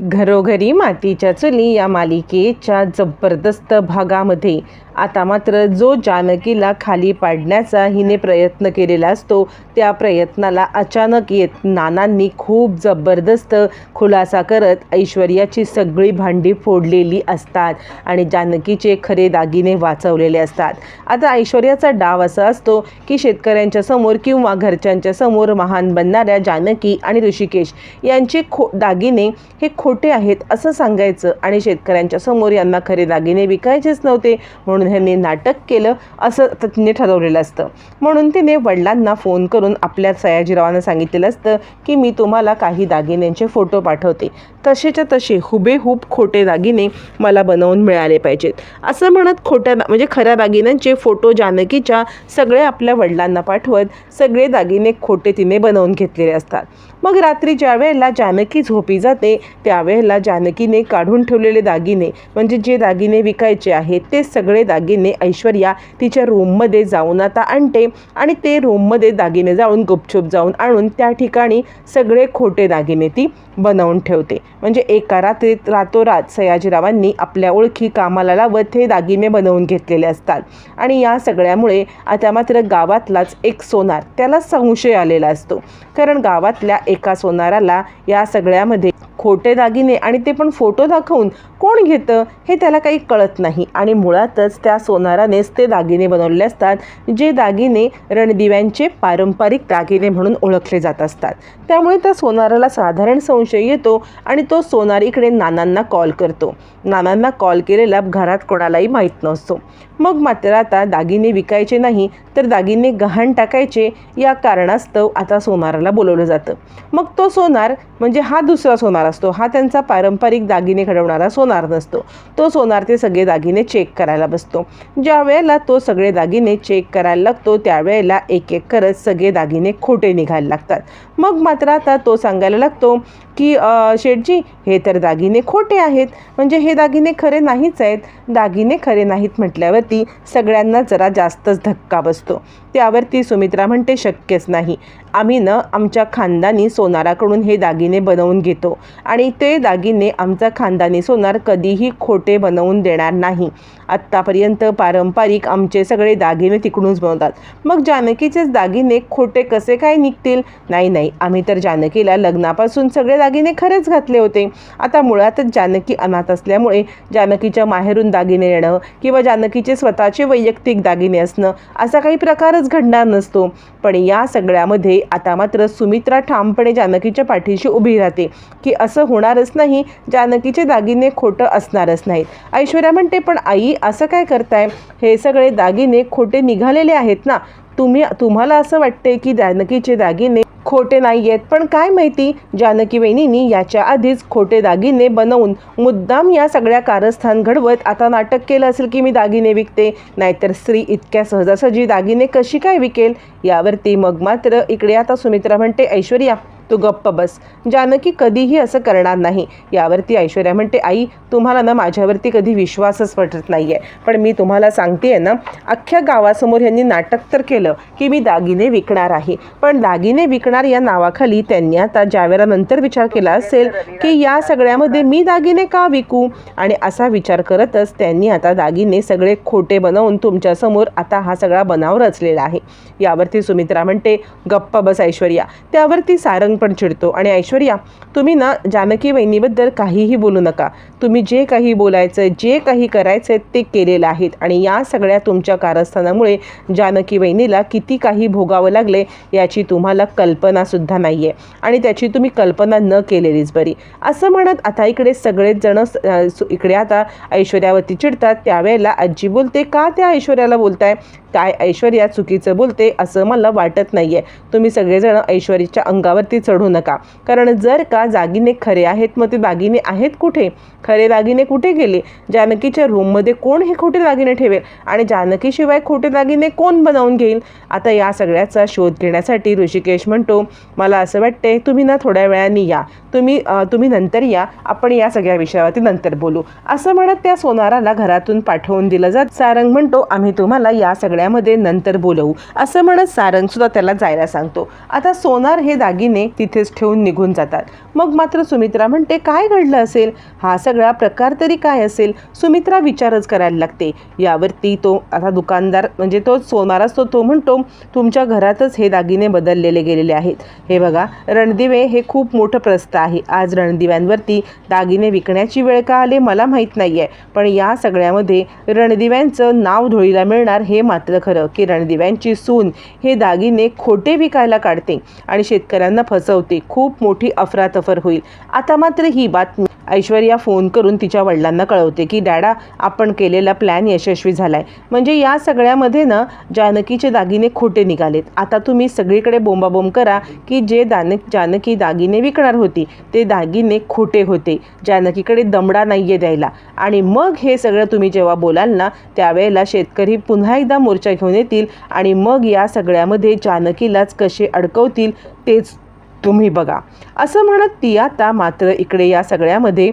घरोघरी मातीच्या चुली या मालिकेच्या जबरदस्त भागामध्ये. आता मात्र जो जानकीला खाली पाडण्याचा हिने प्रयत्न केलेला असतो त्या प्रयत्नाला अचानक येत नानांनी खूप जबरदस्त खुलासा करत ऐश्वर्याची सगळी भांडी फोडलेली असतात आणि जानकीचे खरे दागिने वाचवलेले असतात. आता ऐश्वर्याचा डाव असा असतो की शेतकऱ्यांच्या समोर किंवा घरच्यांच्या समोर महान बनणाऱ्या जानकी आणि ऋषिकेश यांचे खो दागिने हे खो खोटे आहेत असं सांगायचं आणि शेतकऱ्यांच्या समोर यांना खरे दागिने विकायचेच नव्हते म्हणून ह्यांनी नाटक केलं असं त- तिने ठरवलेलं असतं. म्हणून तिने वडिलांना फोन करून आपल्या सयाजीरावांना सांगितलेलं असतं की मी तुम्हाला काही दागिन्यांचे फोटो पाठवते. तसेच्या तसे हुबेहूब खोटे दागिने मला बनवून मिळाले पाहिजेत. असं म्हणत खोट्या दा- म्हणजे खऱ्या दागिन्यांचे फोटो जानकीच्या सगळे आपल्या वडिलांना पाठवत सगळे दागिने खोटे तिने बनवून घेतलेले असतात. मग रात्री ज्या वेळेला जानकी झोपी जाते त्यावेळेला जानकीने काढून ठेवलेले दागिने म्हणजे जे दागिने विकायचे आहेत ते सगळे दागिने ऐश्वर्या तिच्या रूममध्ये जाऊन आता आणते आणि ते रूममध्ये दागिने जाऊन गुपचूप जाऊन आणून त्या ठिकाणी सगळे खोटे दागिने ती बनवून ठेवते. म्हणजे एका रात्रीत रातोरात सयाजीरावांनी आपल्या ओळखी कामाला लावत हे दागिने बनवून घेतलेले असतात. आणि या सगळ्यामुळे आता मात्र गावातलाच एक सोनार त्याला संशय आलेला असतो. कारण गावातल्या एका सोनाराला या सगळ्यामध्ये खोटे दागिने आणि ते पण फोटो दाखवून कोण घेतं हे त्याला काही कळत नाही. आणि मुळातच त्या सोनारानेच ते दागिने बनवलेले असतात जे दागिने रणदिव्यांचे पारंपरिक दागिने म्हणून ओळखले जात असतात. त्यामुळे त्या सोनाराला साधारण संशय येतो आणि तो सोनार इकडे नानांना कॉल करतो. नानांना कॉल केलेला घरात कोणालाही माहीत नसतो. मग मात्र आता दागिने विकायचे नाही तर दागिने गहाण टाकायचे या कारणास्तव आता सोनाराला बोलवलं जातं. मग तो सोनार म्हणजे हा दुसरा सोनार असतो. हा त्यांचा पारंपरिक दागिने घडवणारा सोनार नसतो. तो सोनार ते सगळे दागिने चेक करायला बसतो. ज्या वेळेला तो सगळे दागिने चेक करायला लागतो त्यावेळेला एक एक करत सगळे दागिने खोटे निघायला लागतात. मग मात्र आता तो सांगायला लागतो की शेटजी शेठजी हे तर दागिने खोटे आहेत. म्हणजे हे दागिने खरे नाहीच आहेत. दागिने खरे नाहीत म्हटल्यावर म्हटल्यावरती सगळ्यांना जरा जास्तच धक्का बसतो. त्यावरती सुमित्रा म्हणते शक्यच नाही. आम्ही न आमच्या खानदानी सोनाराकडून हे दागिने बनवून घेतो आणि ते दागिने आमचा खानदानी सोनार कधीही खोटे बनवून देणार नाही. आत्तापर्यंत पारंपरिक आमचे सगळे दागिने तिकडूनच बनवतात. मग जानकीचेच दागिने खोटे कसे काय निघतील? नाही नाही. आम्ही तर जानकीला लग्नापासून सगळे दागिने खरेच घातले होते. आता मुळातच जानकी अनाथ असल्यामुळे जानकीच्या माहेरून दागिने येणं किंवा जानकीचे स्वतःचे वैयक्तिक दागिने असणं असा काही प्रकारच घडणार नसतो. पण या सगळ्यामध्ये आता मात्र सुमित्रा ठामपणे जानकीच्या पाठीशी उभी राहते की असं होणारच नाही जानकीचे दागिने खोटं असणारच नाहीत. ऐश्वर्या म्हणते पण आई असं काय करताय? हे सगळे दागिने खोटे निघालेले आहेत ना? तुम्ही तुम्हाला असं वाटते की जानकीचे दागिने खोटे नाही आहेत पण काय माहिती जानकी वहिनींनी याच्या आधीच खोटे दागिने बनवून मुद्दाम या सगळ्या कारस्थान घडवत आता नाटक केलं असेल की मी दागिने विकते? नाहीतर स्त्री इतक्या सहजासहजी दागिने कशी काय विकेल? यावरती मग मात्र इकडे आता सुमित्रा म्हणते ऐश्वर्या तू गप्प बस. जानकी कधीही असं करणार नाही. यावरती ऐश्वर्या म्हणते आई तुम्हाला ना माझ्यावरती कधी विश्वासच पटत नाही आहे पण मी तुम्हाला सांगते आहे ना अख्ख्या गावासमोर यांनी नाटक तर केलं की मी दागिने विकणार आहे. पण दागिने विकणार या नावाखाली त्यांनी आता ज्यावेळेला नंतर विचार केला असेल की या सगळ्यामध्ये मी दागिने का विकू? आणि असा विचार करतच त्यांनी आता दागिने सगळे खोटे बनवून तुमच्यासमोर आता हा सगळा बनाव रचलेला आहे. यावरती सुमित्रा म्हणते गप्प बस ऐश्वर्या. त्यावरती सारंग पण चिडतो. आणि ऐश्वर्या तुम्ही ना जानकी वहिनीबद्दल काहीही बोलू नका. तुम्ही जे काही बोलायचं जे काही करायचं ते केलेलं आहेत. आणि या सगळ्या तुमच्या कारस्थानामुळे जानकी वहिनीला किती काही भोगावं लागले याची तुम्हाला कल्पनासुद्धा नाही आहे आणि त्याची तुम्ही कल्पना न केलेलीच बरी. असं म्हणत आता इकडे सगळेच जण सु- इकडे आता ऐश्वर्यावरती चिडतात. त्यावेळेला आजी बोलते का त्या ऐश्वर्याला बोलताय? काय ऐश्वर्या चुकीचं बोलते असं मला वाटत नाही आहे तुम्ही सगळेजण ऐश्वर्याच्या अंगावरतीच चढू नका. कारण जर का दागिने खरे आहेत मग ते दागिने आहेत कुठे? खरे दागिने कुठे गेले? जानकीच्या रूममध्ये कोण हे खोटे दागिने ठेवेल? आणि जानकीशिवाय खोटे दागिने कोण बनवून घेईल? आता या सगळ्याचा शोध घेण्यासाठी ऋषिकेश म्हणतो मला असं वाटते तुम्ही ना थोड्या वेळाने या. तुम्ही तुम्ही नंतर या. आपण या सगळ्या विषयावरती नंतर बोलू. असं म्हणत त्या सोनाराला घरातून पाठवून दिलं जात. सारंग म्हणतो आम्ही तुम्हाला या सगळ्यामध्ये नंतर बोलवू. असं म्हणत सारंग सुद्धा त्याला जायला सांगतो. आता सोनार हे दागिने तिथेच ठेवून निघून जातात. मग मात्र सुमित्रा म्हणते काय घडलं असेल? हा सगळा प्रकार तरी काय असेल? सुमित्रा विचारच करायला लागते. यावरती तो आता दुकानदार म्हणजे तो सोनार असतो तो म्हणतो तुमच्या घरातच हे दागिने बदललेले गेलेले आहेत. हे बघा रणदिवे हे खूप मोठं प्रस्थ आहे. आज रणदिव्यांवरती दागिने विकण्याची वेळ का आले मला माहीत नाही आहे पण या सगळ्यामध्ये रणदिव्यांचं नाव धुळीला मिळणार हे मात्र खरं. की रणदिव्यांची सून हे दागिने खोटे विकायला काढते आणि शेतकऱ्यांना फसवते खूप मोठी अफरातफर होईल. आता मात्र ही बातमी ऐश्वर्या फोन करून तिच्या वडिलांना कळवते की डॅडा आपण केलेला प्लॅन यशस्वी झालाय. म्हणजे या सगळ्यामध्ये ना जानकीचे दागिने खोटे निघालेत. आता तुम्ही सगळीकडे बोंबाबोंब करा की जे दान जानकी दागिने विकणार होती ते दागिने खोटे होते. जानकीकडे दमडा नाही आहे द्यायला. आणि मग हे सगळं तुम्ही जेव्हा बोलाल ना त्यावेळेला शेतकरी पुन्हा एकदा मोर्चा घेऊन येतील आणि मग या सगळ्यामध्ये जानकीलाच कसे अडकवतील तेच तुम्ही बघा. असं म्हणत ती आता मात्र इकडे या सगळ्यामध्ये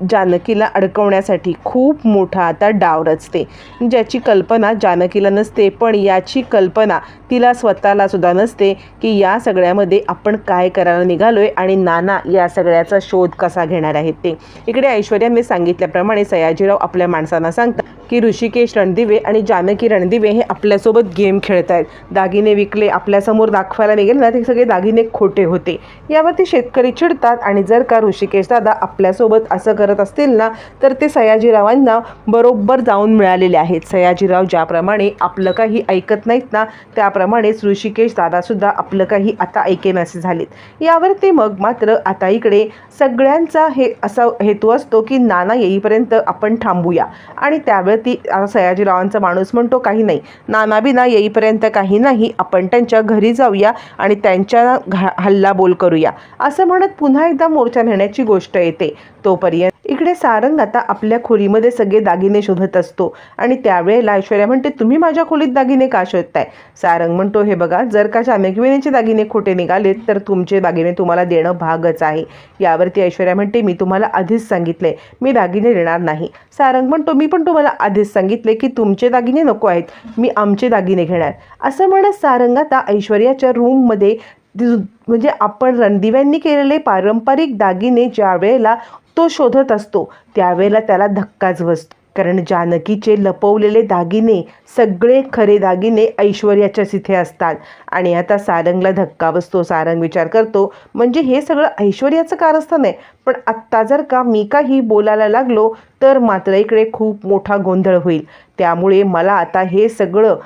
जानकीला अडकवण्यासाठी खूप मोठा आता डाव रचते. ज्याची कल्पना जानकीला नसते पण याची कल्पना तिला स्वतःला सुद्धा नसते की या सगळ्यामध्ये आपण काय करायला निघालोय आणि नाना या सगळ्याचा शोध कसा घेणार आहेत ते. इकडे ऐश्वर्याने सांगितल्याप्रमाणे सयाजीराव आपल्या माणसांना सांगतात की ऋषिकेश रणदिवे आणि जानकी रणदिवे हे आपल्यासोबत गेम खेळत आहेत दागिने विकले आपल्यासमोर दाखवायला निघेल ना ते सगळे दागिने खोटे होते. यावरती शेतकरी चिडतात आणि जर का ऋषिकेश दादा आपल्यासोबत असं करत असतील ना तर ते सयाजीरावांना बरोबर जाऊन मिळालेले आहेत. सयाजीराव ज्याप्रमाणे आपलं काही ऐकत नाहीत ना त्याप्रमाणेच ऋषिकेश दादासुद्धा आपलं काही आता ऐकेनासे झालेत. यावरती मग मात्र आता इकडे सगळ्यांचा हे असा हेतू असतो की नाना येईपर्यंत आपण थांबूया. आणि त्यावेळी ती सयाजीरावांचा माणूस म्हणतो काही नाही. नाना बिना येईपर्यंत काही नाही आपण त्यांच्या घरी जाऊया आणि त्यांच्या घा हल्ला बोल करूया. असं म्हणत पुन्हा एकदा मोर्चा नेण्याची गोष्ट येते. तोपर्यंत इकडे सारंग आता आपल्या खोलीमध्ये सगळे दागिने शोधत असतो. आणि त्यावेळेला ऐश्वर्या म्हणते तुम्ही माझ्या खोलीत दागिने का शोधताय? सारंग म्हणतो हे बघा जर का चाणक्यविनेचे दागिने खोटे निघालेत तर तुमचे दागिने तुम्हाला देणं भागच आहे. यावरती ऐश्वर्या म्हणते मी तुम्हाला आधीच सांगितले मी दागिने देणार नाही. सारंग म्हणतो मी पण तुम्हाला आधीच सांगितले की तुमचे दागिने नको आहेत मी आमचे दागिने घेणार. असं म्हणत सारंग आता ऐश्वर्याच्या रूममध्ये म्हणजे आपण रणदिव्यांनी केलेले पारंपरिक दागिने ज्या वेळेला तो शोधत असतो त्यावेळेला त्याला धक्काच बसतो. कारण जानकीचे लपवलेले दागिने सगळे खरे दागिने ऐश्वर्याच्याच इथे असतात. आणि आता सारंगला धक्का बसतो सारंग विचार करतो म्हणजे हे सगळं ऐश्वर्याचं कारस्थान आहे? पण आत्ता जर का मी काही बोलायला लागलो तर मात्र इकडे खूप मोठा गोंधळ होईल. त्यामुळे मला आता हे सगळं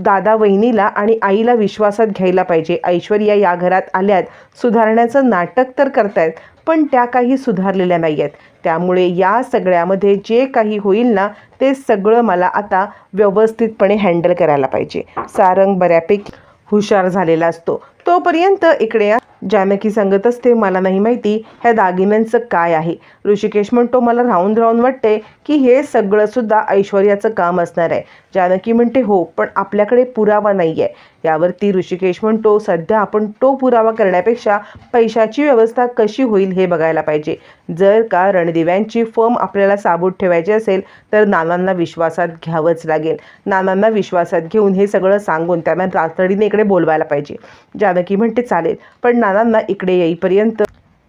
दादा वहिनीला आणि आईला विश्वासात घ्यायला पाहिजे. ऐश्वर्या या घरात आल्यात. सुधारण्याचं नाटक तर करतायत. पण त्या काही सुधारलेल्या नाही आहेत त्यामुळे या सगळ्यामध्ये जे काही होईल ना ते सगळं मला आता व्यवस्थितपणे हँडल करायला पाहिजे. सारंग बऱ्यापैकी हुशार झालेला असतो. तोपर्यंत इकडे जानकी सांगत असते मला नाही माहिती ह्या दागिन्यांचं काय आहे. ऋषिकेश म्हणतो मला राहून राहून वाटते की हे सगळं सुद्धा ऐश्वर्याचं काम असणार आहे. जानकी म्हणते हो पण आपल्याकडे पुरावा नाही आहे यावरती ऋषिकेश म्हणतो सध्या आपण तो पुरावा करण्यापेक्षा पैशाची व्यवस्था कशी होईल हे बघायला पाहिजे. जर का रणदिव्यांची फर्म आपल्याला साबूत ठेवायची असेल तर नानांना विश्वासात घ्यावंच लागेल. नानांना विश्वासात घेऊन हे सगळं सांगून त्यांना तातडीने इकडे बोलवायला पाहिजे. जानकी म्हणते चालेल. पण नानांना इकडे येईपर्यंत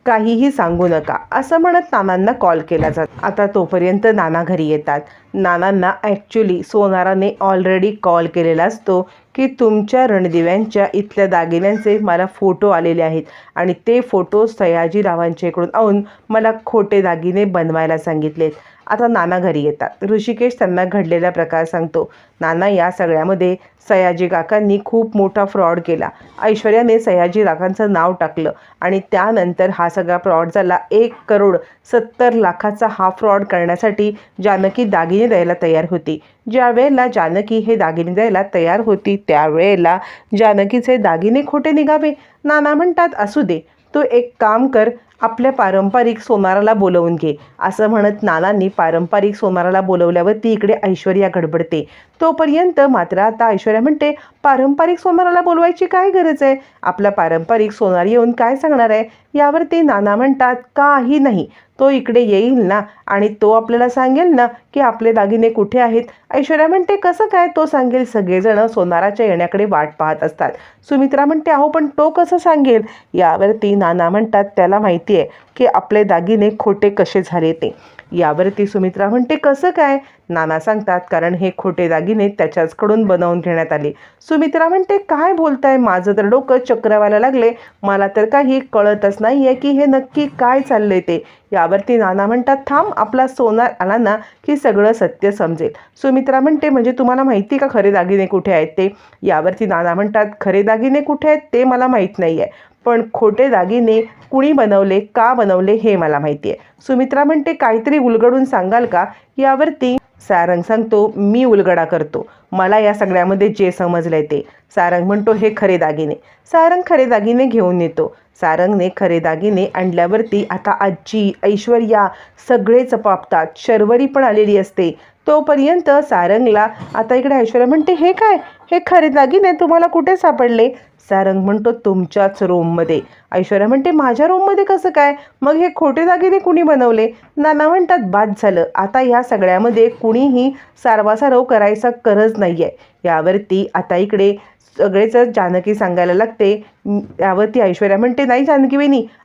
काहीही सांगू नका असं म्हणत नानांना कॉल केला जातो. आता तोपर्यंत नाना घरी येतात. नानांना ॲक्च्युली सोनाराने ऑलरेडी कॉल केलेला असतो की तुमच्या रणदिव्यांच्या इथल्या दागिन्यांचे मला फोटो आलेले आहेत आणि ते फोटो सयाजीरावांच्या इकडून आणून मला खोटे दागिने बनवायला सांगितलेत. आता नाना घरी येतात. ऋषिकेश त्यांना घडलेला प्रकार सांगतो. नाना या सगळ्यामध्ये सयाजी काकांनी खूप मोठा फ्रॉड केला. ऐश्वर्याने सयाजी काकांचं नाव टाकलं आणि त्यानंतर हा सगळा फ्रॉड झाला. एक करोड सत्तर लाखाचा हा फ्रॉड करण्यासाठी जानकी दागिने द्यायला तयार होती. ज्या वेळेला जानकी हे दागिने द्यायला तयार होती त्यावेळेला जानकीचे दागिने खोटे निघावे. नाना म्हणतात असू दे. तू एक काम कर आपल्या पारंपरिक सोनाराला बोलवून घे. असं म्हणत नानांनी पारंपरिक सोनाराला बोलवल्यावर ती इकडे ऐश्वर्या गडबडते. तोपर्यंत मात्र आता ऐश्वर्या म्हणते पारंपरिक सोनाराला बोलवायची काय गरज आहे? आपला पारंपरिक सोनार येऊन काय सांगणार आहे? यावरती नाना म्हणतात काही नाही. तो इकडे येईल ना आणि तो आपल्याला सांगेल ना की आपले दागिने कुठे आहेत? ऐश्वर्या म्हणते कसं काय तो सांगेल? सगळेजण सोनाराच्या येण्याकडे वाट पाहत असतात. सुमित्रा म्हणते अहो पण तो कसं सांगेल? यावरती नाना म्हणतात त्याला माहिती आहे की आपले दागिने खोटे कसे झाले ते. यावरती सुमित्रा म्हणते कसं काय? नाना सांगतात कारण हे खोटे दागिने त्याच्याचकडून बनवून घेण्यात आले. सुमित्रा म्हणते काय बोलताय? माझं तर डोकं चक्रवायला लागले. मला तर काही कळतच नाही आहे की हे नक्की काय चाललंय ते. यावरती नाना म्हणतात थांब आपला सोनार आला ना की सगळं सत्य समजेल. सुमित्रा म्हणते म्हणजे तुम्हाला माहिती का खरे दागिने कुठे आहेत ते? यावरती नाना म्हणतात खरे दागिने कुठे आहेत ते मला माहीत नाही आहे पण खोटे दागिने कुणी बनवले का बनवले हे मला माहिती आहे सुमित्रा म्हणते काहीतरी उलगडून सांगाल का? यावरती सारंग सांगतो मी उलगडा करतो. मला या सगळ्यामध्ये जे समजलंय ते. सारंग म्हणतो हे खरे दागिने. सारंग खरे दागिने घेऊन येतो. सारंगने खरे दागिने आणल्यावरती आता आजी ऐश्वर्या सगळेच पापतात शर्वरी पण आलेली असते. तोपर्यंत सारंगला आता इकडे ऐश्वर्या म्हणते हे काय? हे खरे दागिने तुम्हाला कुठे सापडले? सारंग म्हणतो तुमच्याच रूममध्ये ऐश्वर्या म्हणते माझ्या रूममध्ये कसं काय? मग हे खोटे दागिने कुणी बनवले? नाना म्हणतात बाद झालं. आता या सगळ्यामध्ये कुणीही सारवासारव करायचा गरज नाही आहे यावरती आता इकडे सगळेच जानकी सांगायला लागते यावरती ऐश्वर्या म्हणते नाही जानकी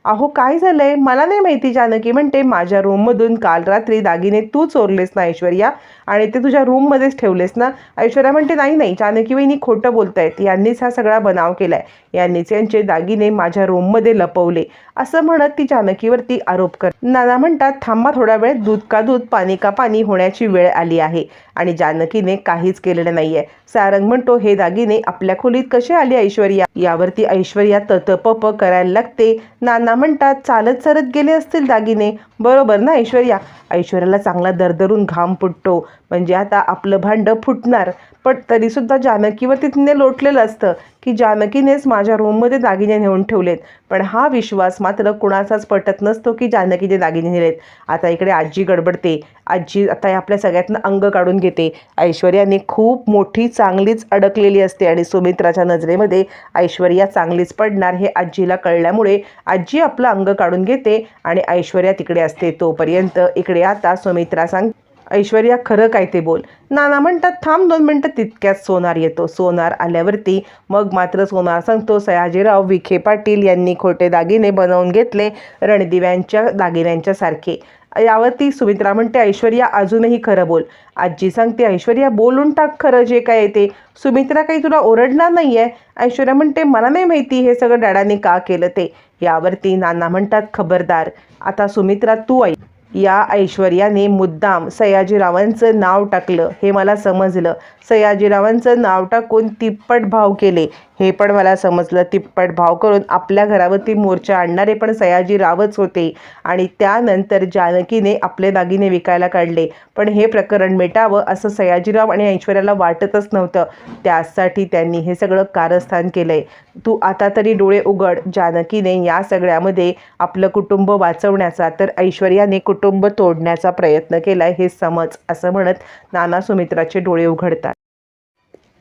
अहो काय झालंय? मला नाही माहिती जानकी म्हणते माझ्या रूममधून काल रात्री दागिने तू चोरलेस ना ऐश्वर्या? आणि ते तुझ्या रूममध्येच ठेवलेस ना? ऐश्वर्या म्हणते नाही नाही जानकी खोटं बोलतायत. यांनीच हा सगळा बनाव केलाय. यांनीच यांचे दागिने माझ्या रूममध्ये लपवले. असं म्हणत ती जानकीवरती आरोप कर नाना म्हणतात थांबा थोडा वेळ दूध का दूध पाणी का पाणी होण्याची वेळ आली आहे. आणि जानकीने काहीच केलेलं नाहीये. सारंग म्हणतो हे दागिने आपल्या खोलीत कसे आले ऐश्वर्या? यावरती ऐश्वर्या ऐश्वर्या ततपप करायला लागते. नाना म्हणतात चालत चालत गेले असतील दागिने. बरोबर ना ऐश्वर्या? ऐश्वर्याला चांगला दरदरून घाम फुटतो. म्हणजे आता आपलं भांडं फुटणार. पण तरीसुद्धा जानकीवर तिथने लोटलेलं असतं की जानकीनेच माझ्या रूममध्ये दागिने नेऊन ठेवलेत. पण हा विश्वास मात्र कुणाचाच पटत नसतो की जानकीने दागिने नेलेत. आता इकडे आजी गडबडते. आजी आता आपल्या सगळ्यातनं अंग काढून घेते. ऐश्वर्याने खूप मोठी चांगलीच अडकलेली असते आणि सुमित्राच्या नजरेमध्ये ऐश्वर्या चांगलीच पडणार हे आजीला कळल्यामुळे आजी आपलं अंग काढून घेते आणि ऐश्वर्या तिकडे असते. तोपर्यंत इकडे आता सुमित्रा सांग. ऐश्वर्या खरं काय ते बोल. नाना म्हणतात थांब दोन मिनटं तितक्यात सोनार येतो. सोनार आल्यावरती मग मात्र सोनार सांगतो सयाजीराव विखे पाटील यांनी खोटे दागिने बनवून घेतले रणदिव्यांच्या दागिन्यांच्या सारखे. यावरती सुमित्रा म्हणते ऐश्वर्या अजूनही खरं बोल. आजी सांगते ऐश्वर्या बोलून टाक खरं जे काय आहे ते. सुमित्रा काही तुला ओरडणार नाही आहे ऐश्वर्या म्हणते मला नाही माहिती हे सगळं डॅडाने का केलं ते. यावरती नाना म्हणतात खबरदार. आता सुमित्रा तू ऐक. या ऐश्वर्याने मुद्दाम सयाजीरावांचं नाव टाकलं. हे मला समजलं. सयाजीरावांचं नाव टाकून तिप्पट भाव केले. हे पण मला समजलं. तिप्पट भाव करून आपल्या घरावरती मोर्चा आणणारे पण सयाजीरावच होते. आणि त्यानंतर जानकीने आपले दागिने विकायला काढले. पण हे प्रकरण मिटावं असं सयाजीराव आणि ऐश्वर्याला वाटतच नव्हतं. त्यासाठी त्यांनी हे सगळं कारस्थान केलंय. तू आता तरी डोळे उघड. जानकीने या सगळ्यामध्ये आपलं कुटुंब वाचवण्याचा तर ऐश्वर्याने कुटुंब तोडण्याचा प्रयत्न केलाय हे समज असं म्हणत नाना सुमित्राचे डोळे उघडतात.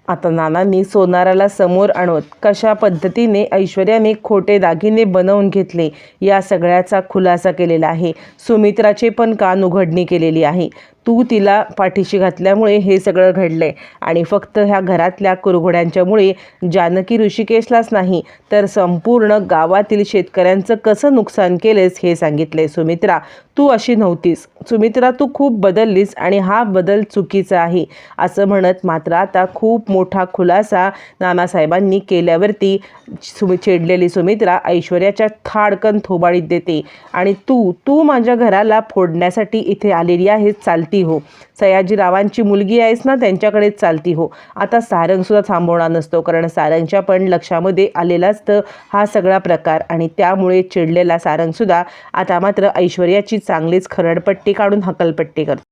आता नानांनी सोनाराला समोर आणत कशा पद्धतीने ऐश्वर्याने खोटे दागिने बनवून घेतले या सगळ्याचा खुलासा केलेला आहे. सुमित्राचे पण कान उघडणी केलेली आहे. तू तिला पाठीशी घातल्यामुळे हे सगळं घडलंय. आणि फक्त ह्या घरातल्या कुरघोड्यांच्यामुळे जानकी ऋषिकेशलाच नाही तर संपूर्ण गावातील शेतकऱ्यांचं कसं नुकसान केलेस हे सांगितले सुमित्रा. तू अशी नव्हतीस. सुमित्रा तू खूप बदललीस आणि हा बदल चुकीचा आहे असं म्हणत मात्र आता खूप मोठा खुलासा नानासाहेबांनी केल्यावरती सुमि चिडलेली सुमित्रा ऐश्वर्याच्या थाडकन थोबाडीत देते. आणि तू तू माझ्या घराला फोडण्यासाठी इथे आलेली आहेस चालती हो. सयाजीरावांची मुलगी आहेस ना त्यांच्याकडेच चालती हो. आता सारंगसुद्धा थांबवणार नसतो कारण सारंगच्या पण लक्षामध्ये आलेला असतं हा सगळा प्रकार. आणि त्यामुळे चिडलेला सारंगसुद्धा आता मात्र ऐश्वर्याची चांगलीच खरडपट्टी काढून हकलपट्टी करतो.